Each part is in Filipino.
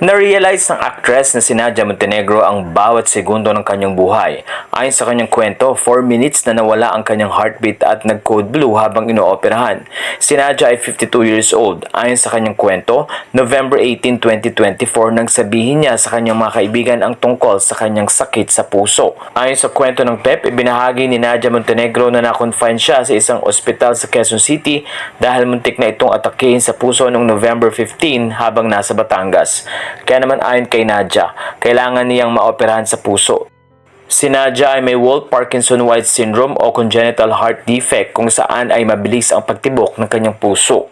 Na-realize ng actress na si Nadia Montenegro ang bawat segundo ng kanyang buhay. Ayon sa kanyang kwento, 4 minutes na nawala ang kanyang heartbeat at nag-code blue habang inooperahan. Si Nadia ay 52 years old. Ayon sa kanyang kwento, November 18, 2024 nang sabihin niya sa kanyang mga kaibigan ang tungkol sa kanyang sakit sa puso. Ayon sa kwento ng PEP, ibinahagi ni Nadia Montenegro na na-confine siya sa isang ospital sa Quezon City dahil muntik na itong atakihin sa puso noong November 15 habang nasa Batangas. Kaya naman ayon kay Nadia, kailangan niyang maoperahan sa puso. Si Nadia ay may Wolff-Parkinson-White syndrome o congenital heart defect kung saan ay mabilis ang pagtibok ng kanyang puso.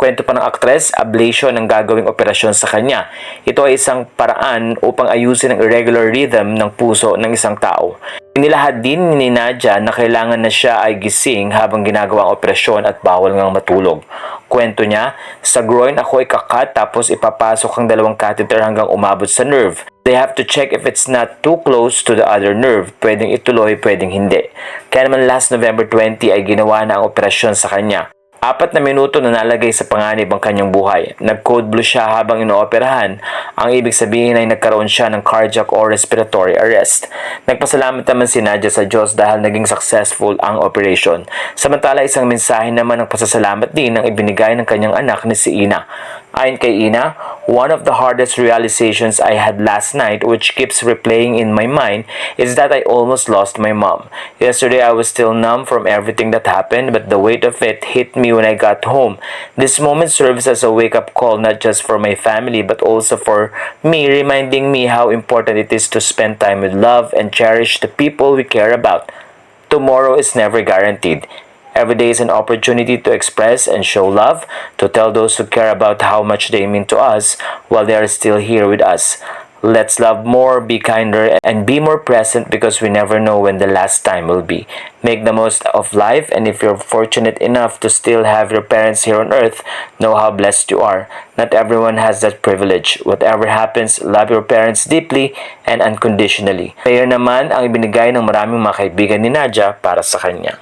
Kwento pa ng aktres, ablation ang gagawing operasyon sa kanya. Ito ay isang paraan upang ayusin ang irregular rhythm ng puso ng isang tao. Inilahad din ni Nadia na kailangan na siya ay gising habang ginagawa ang operasyon at bawal ngang matulog. Kwento niya, sa groin ako ikakat tapos ipapasok ang dalawang catheter hanggang umabot sa nerve. They have to check if it's not too close to the other nerve. Pwedeng ituloy, pwedeng hindi. Kaya naman last November 20 ay ginawa na ang operasyon sa kanya. Apat na minuto na nalagay sa panganib ang kanyang buhay. Nag-code blue siya habang inooperahan. Ang ibig sabihin ay nagkaroon siya ng cardiac or respiratory arrest. Nagpasalamat naman si Nadia sa Diyos dahil naging successful ang operation. Samantala isang mensahe naman ng pasasalamat din ang ibinigay ng kanyang anak ni si Ina. Ayon kay Ina, one of the hardest realizations I had last night which keeps replaying in my mind is that I almost lost my mom. Yesterday I was still numb from everything that happened but the weight of it hit me when I got home. This moment serves as a wake-up call not just for my family but also for me reminding me how important it is to spend time with love and cherish the people we care about. Tomorrow is never guaranteed. Every day is an opportunity to express and show love, to tell those who care about how much they mean to us while they are still here with us. Let's love more, be kinder, and be more present because we never know when the last time will be. Make the most of life, and if you're fortunate enough to still have your parents here on earth, know how blessed you are. Not everyone has that privilege. Whatever happens, love your parents deeply and unconditionally. Kaya naman ang ibinigay ng maraming mga kaibigan ni Nadia para sa kanya.